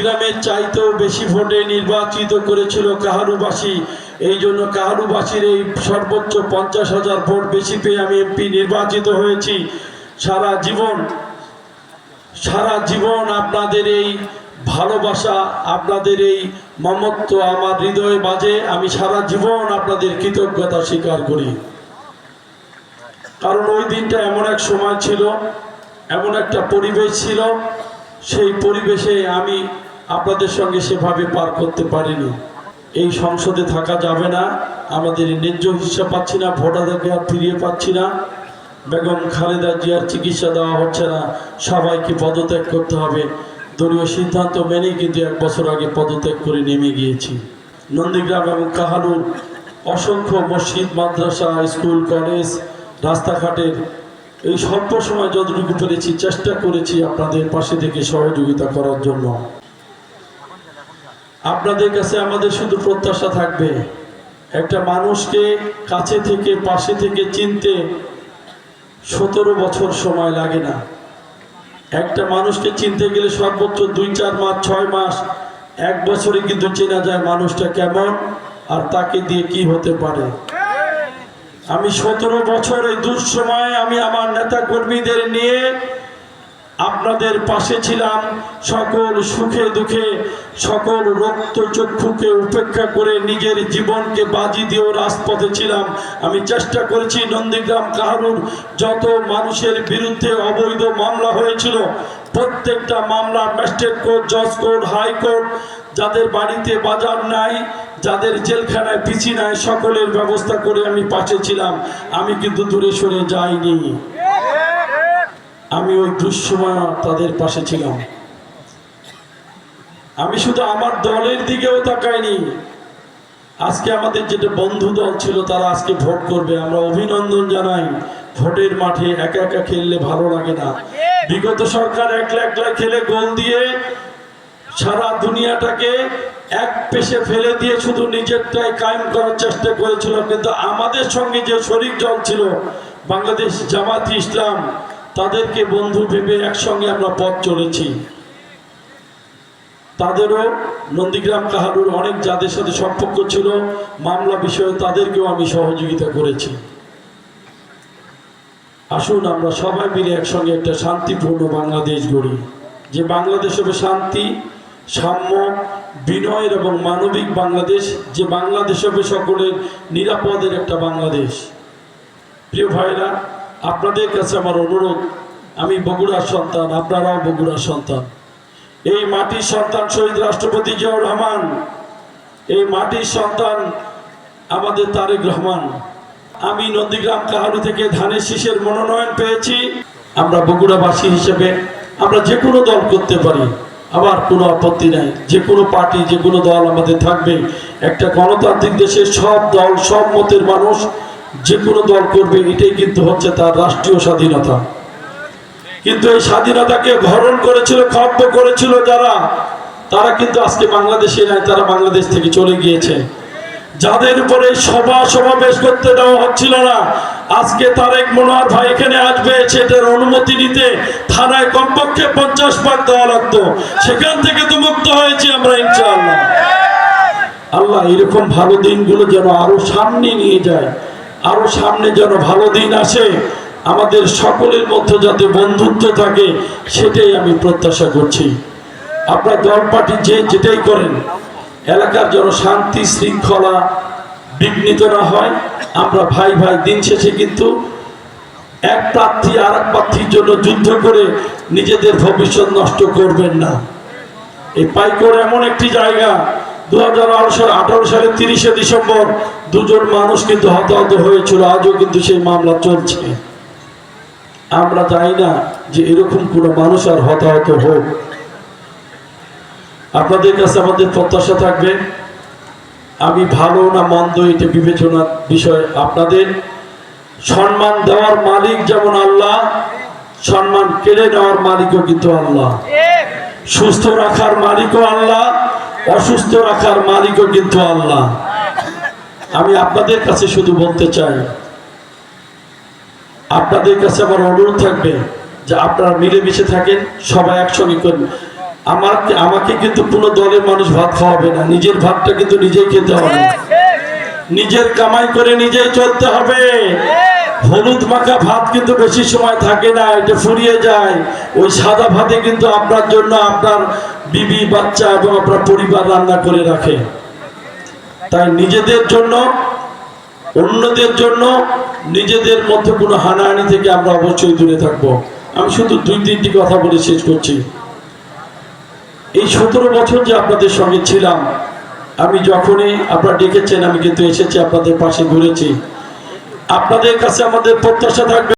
নন্দীগ্রামের চাইতেও বেশি ভোটে নির্বাচিত করেছিল কাহারুবাসী। এই জন্য কাহারুবাসীর এই সর্বোচ্চ পঞ্চাশ হাজার ভোট বেশি পেয়ে আমি এমপি নির্বাচিত হয়েছি। সারা জীবন সারা জীবন আপনাদের এই ভালোবাসা, আপনাদের এই মমত্ব আমার হৃদয়ে বাজে। আমি সারা জীবন আপনাদের কৃতজ্ঞতা স্বীকার করি। কারণ ওই দিনটা এমন এক সময় ছিল, এমন একটা পরিবেশ ছিল। সেই পরিবেশে আমি আপনাদের সঙ্গে সেভাবে পার করতে পারিনি। এই সংসদে থাকা যাবে না, আমাদের ন্যায্য হিসাব পাচ্ছি না ভোটাধিকার ফিরিয়ে পাচ্ছি না। বেগম খালেদা জিয়ার চিকিৎসা দেওয়া হচ্ছে না, সবাইকে পদত্যাগ করতে হবে। দলীয় সিদ্ধান্ত মেনেই কিন্তু এক বছর আগে পদত্যাগ করে নেমে গিয়েছি। নন্দীগ্রাম এবং কাহালুর অসংখ্য মসজিদ, মাদ্রাসা, স্কুল, কলেজ, রাস্তাঘাটের এই স্বল্প সময় যতটুকু পেরেছি, চেষ্টা করেছি আপনাদের পাশে থেকে সহযোগিতা করার জন্য। আপনাদের কাছে আমাদের শুধু প্রত্যাশা থাকবে, একটা মানুষকে কাছে থেকে, পাশে থেকে চিনতে সতেরো বছর সময় লাগে না। একটা মানুষকে চিনতে গেলে সর্বোচ্চ দুই, চার মাস, ছয় মাস, এক বছরে কিন্তু চেনা যায় মানুষটা কেমন আর তাকে দিয়ে কি হতে পারে। আমি সতেরো বছর এই দুঃসময়ে আমি আমার নেতা কর্মীদের নিয়ে আপনাদের পাশে ছিলাম। সকল সুখে দুঃখে, সকল রক্ত চক্ষুকে উপেক্ষা করে নিজের জীবনকে বাজি দিয়েও রাজপথে ছিলাম। আমি চেষ্টা করেছি নন্দীগ্রাম কাহারুর যত মানুষের বিরুদ্ধে অবৈধ মামলা হয়েছিল, প্রত্যেকটা মামলা ম্যাজিস্ট্রেট কোর্ট, জজ কোর্ট হাইকোর্ট যাদের বাড়িতে বাজার নাই, যাদের জেলখানায় পিছি নাই, সকলের ব্যবস্থা করে আমি পাশে ছিলাম। আমি কিন্তু দূরে সরে যাইনি। আমি ওই দুঃসময় তাদের পাশে ছিলাম। আমি শুধু আমার দলের দিকেও তাকাইনি। আজকে আমাদের যেটা বন্ধু দল ছিল, তারা আজকে ভোট করবে। আমরা অভিনন্দন জানাই। ভোটের মাঠে একা একা খেললে ভালো লাগে না। বিগত সরকার একলা একলা খেলে গোল দিয়ে সারা দুনিয়াটাকে এক পেশে ফেলে দিয়ে শুধু নিজেরটাই কায়েম করার চেষ্টা করেছিল। কিন্তু আমাদের সঙ্গে যে শরিক দল ছিল, বাংলাদেশ জামাতি ইসলাম তাদেরকে বন্ধু ভেবে একসঙ্গে আমরা পথ চলেছি। তাদেরও নন্দীগ্রাম কাহালুর অনেক যাদের সাথে সম্পর্ক ছিল, মামলা বিষয়ে তাদেরকেও আমি সহযোগিতা করেছি। আসুন আমরা সবাই মিলে একসঙ্গে একটা শান্তিপূর্ণ বাংলাদেশ গড়ি, যে বাংলাদেশ হবে শান্তি, সাম্য, বিনয়ের এবং মানবিক বাংলাদেশ, যে বাংলাদেশ হবে সকলের নিরাপদের একটা বাংলাদেশ। প্রিয় ভাইরা আপনাদের কাছে আমার অনুরোধ, আমি বগুড়ার সন্তান, আপনারাও বগুড়ার সন্তান। এই মাটির সন্তান শহীদ রাষ্ট্রপতি জিয়াউর রহমান, এই মাটির সন্তান আমাদের তারেক রহমান। আমি নন্দীগ্রাম কাহালু থেকে ধানের শীষের মনোনয়ন পেয়েছি। আমরা বগুড়াবাসী হিসেবে আমরা যে কোনো দল করতে পারি আবার কোনো আপত্তি নাই। যে কোনো পার্টি যে কোনো দল আমাদের থাকবে। একটা গণতান্ত্রিক দেশে সব দল, সব মতের মানুষ যে কোনো দল করবে, এটাই কিন্তু হচ্ছে তার রাষ্ট্রীয় স্বাধীনতা। কিন্তু এই স্বাধীনতাকে হরণ করেছিল, খর্ব করেছিল যারা, তারা কিন্তু আজকে বাংলাদেশে নাই, তারা বাংলাদেশ থেকে চলে গিয়েছে। যাদের উপরে সভা সমাবেশ করতে দেওয়া হচ্ছিল না, আজকে তারেক মনোয়ার ভাই এখানে আসবে, সেটার অনুমতি নিতে থানায় কমপক্ষে পঞ্চাশ পাক দেওয়া লাগতো। সেখান থেকে তো মুক্ত হয়েছি আমরা, ইনশাআল্লাহ। আল্লাহ, এরকম ভালো দিনগুলো যেন আরও সামনে নিয়ে যায়। আরও সামনে যেন ভালো দিন আসে, আমাদের সকলের মধ্যে যাতে বন্ধুত্ব থাকে, সেটাই আমি প্রত্যাশা করছি। আপনার দল পার্টি যে যেটাই করেন, এলাকার যেন শান্তি, শৃঙ্খলা বিঘ্নিত না হয়, আমরা ভাই ভাই দিন শেষে কিন্তু এক প্রার্থী আর এক প্রার্থীর জন্য যুদ্ধ করে নিজেদের ভবিষ্যৎ নষ্ট করবেন না। এই পাইকর এমন একটি জায়গা দু হাজার আঠারো সালের তিরিশে ডিসেম্বর দুজন মানুষ কিন্তু হতাহত হয়েছিল, আজও কিন্তু সেই মামলা চলছে। আমরা চাই না যে এরকম কোনো মানুষ আর হতাহত হোক। আপনাদের কাছে আমাদের প্রত্যাশা থাকবে, আমি ভালো না মন্দ এটা বিবেচনার বিষয় আপনাদের। সম্মান দেওয়ার মালিক যেমন আল্লাহ, সম্মান কেড়ে নেওয়ার মালিকও কিন্তু আল্লাহ। সুস্থ রাখার মালিকও আল্লাহ, অসুস্থ রাখার মালিকও কিন্তু আল্লাহ। আমি আপনাদের কাছে শুধু বলতে চাই, আপনাদের কাছে আমার অনুরোধ থাকবে যে আপনারা মিলেমিশে থাকেন, সবাই একসঙ্গে করেন। আমার আমাকে কিন্তু কোনো দলের মানুষ ভাত খাওয়াবে না, নিজের ভাতটা কিন্তু নিজেই খেতে হবে। নিজের কামাই করে নিজেই চলতে হবে। হলুদ মাখা ভাত কিন্তু বেশি সময় থাকে না, এটা ফুরিয়ে যায়। ওই সাদা ভাতে কিন্তু আপনার জন্য আপনার বিবি, বাচ্চা এবং আপনার পরিবার রান্না করে রাখে। তাই নিজেদের জন্য, অন্যদের জন্য নিজেদের মধ্যে কোনো হানাহানি থেকে আমরা অবশ্যই দূরে থাকব। আমি শুধু দুই, তিনটি কথা বলে শেষ করছি। এই সতেরো বছর যে আপনাদের সঙ্গে ছিলাম, আমি যখনই আপনারা ডেকেছেন, আমি কিন্তু এসেছি, আপনাদের পাশে ঘুরেছি। আপনাদের কাছে আমাদের প্রত্যাশা থাকবে।